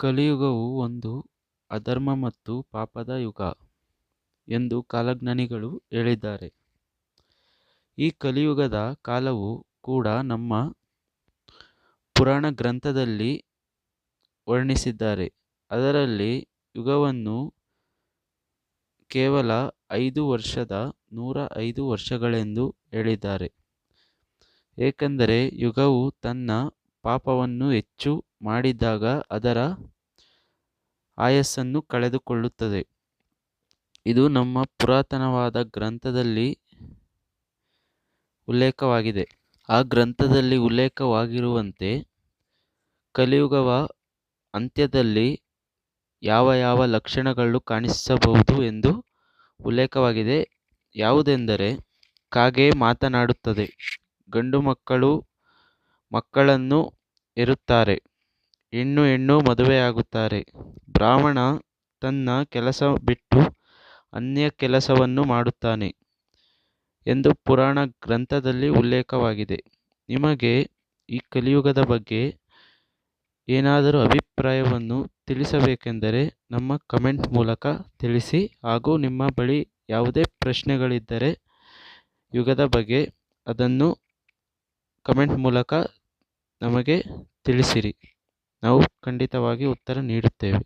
ಕಲಿಯುಗವು ಒಂದು ಅಧರ್ಮ ಮತ್ತು ಪಾಪದ ಯುಗ ಎಂದು ಕಾಲಜ್ಞಾನಿಗಳು ಹೇಳಿದ್ದಾರೆ. ಈ ಕಲಿಯುಗದ ಕಾಲವು ಕೂಡ ನಮ್ಮ ಪುರಾಣ ಗ್ರಂಥದಲ್ಲಿ ವರ್ಣಿಸಿದ್ದಾರೆ. ಅದರಲ್ಲಿ ಯುಗವನ್ನು ಕೇವಲ ಐದು ವರ್ಷದ ನೂರ ಐದು ವರ್ಷಗಳೆಂದು ಹೇಳಿದ್ದಾರೆ. ಏಕೆಂದರೆ ಯುಗವು ತನ್ನ ಪಾಪವನ್ನು ಹೆಚ್ಚು ಮಾಡಿದಾಗ ಅದರ ಆಯಸ್ಸನ್ನು ಕಳೆದುಕೊಳ್ಳುತ್ತದೆ. ಇದು ನಮ್ಮ ಪುರಾತನವಾದ ಗ್ರಂಥದಲ್ಲಿ ಉಲ್ಲೇಖವಾಗಿದೆ. ಆ ಗ್ರಂಥದಲ್ಲಿ ಉಲ್ಲೇಖವಾಗಿರುವಂತೆ ಕಲಿಯುಗವ ಅಂತ್ಯದಲ್ಲಿ ಯಾವ ಯಾವ ಲಕ್ಷಣಗಳು ಕಾಣಿಸಬಹುದು ಎಂದು ಉಲ್ಲೇಖವಾಗಿದೆ. ಯಾವುದೆಂದರೆ, ಕಾಗೆ ಮಾತನಾಡುತ್ತದೆ, ಗಂಡು ಮಕ್ಕಳು ಮಕ್ಕಳನ್ನು ಹೆರುತ್ತಾರೆ ಹೆಣ್ಣು ಹೆಣ್ಣು ಮದುವೆಯಾಗುತ್ತಾರೆ. ಬ್ರಾಹ್ಮಣ ತನ್ನ ಕೆಲಸ ಬಿಟ್ಟು ಅನ್ಯ ಕೆಲಸವನ್ನು ಮಾಡುತ್ತಾನೆ ಎಂದು ಪುರಾಣ ಗ್ರಂಥದಲ್ಲಿ ಉಲ್ಲೇಖವಾಗಿದೆ. ನಿಮಗೆ ಈ ಕಲಿಯುಗದ ಬಗ್ಗೆ ಏನಾದರೂ ಅಭಿಪ್ರಾಯವನ್ನು ತಿಳಿಸಬೇಕೆಂದರೆ ನಮ್ಮ ಕಮೆಂಟ್ ಮೂಲಕ ತಿಳಿಸಿ ಹಾಗೂ ನಿಮ್ಮ ಬಳಿ ಯಾವುದೇ ಪ್ರಶ್ನೆಗಳಿದ್ದರೆ ಯುಗದ ಬಗ್ಗೆ ಅದನ್ನು ಕಮೆಂಟ್ ಮೂಲಕ ನಮಗೆ ತಿಳಿಸಿರಿ. ನಾವು ಖಂಡಿತವಾಗಿ ಉತ್ತರ ನೀಡುತ್ತೇವೆ.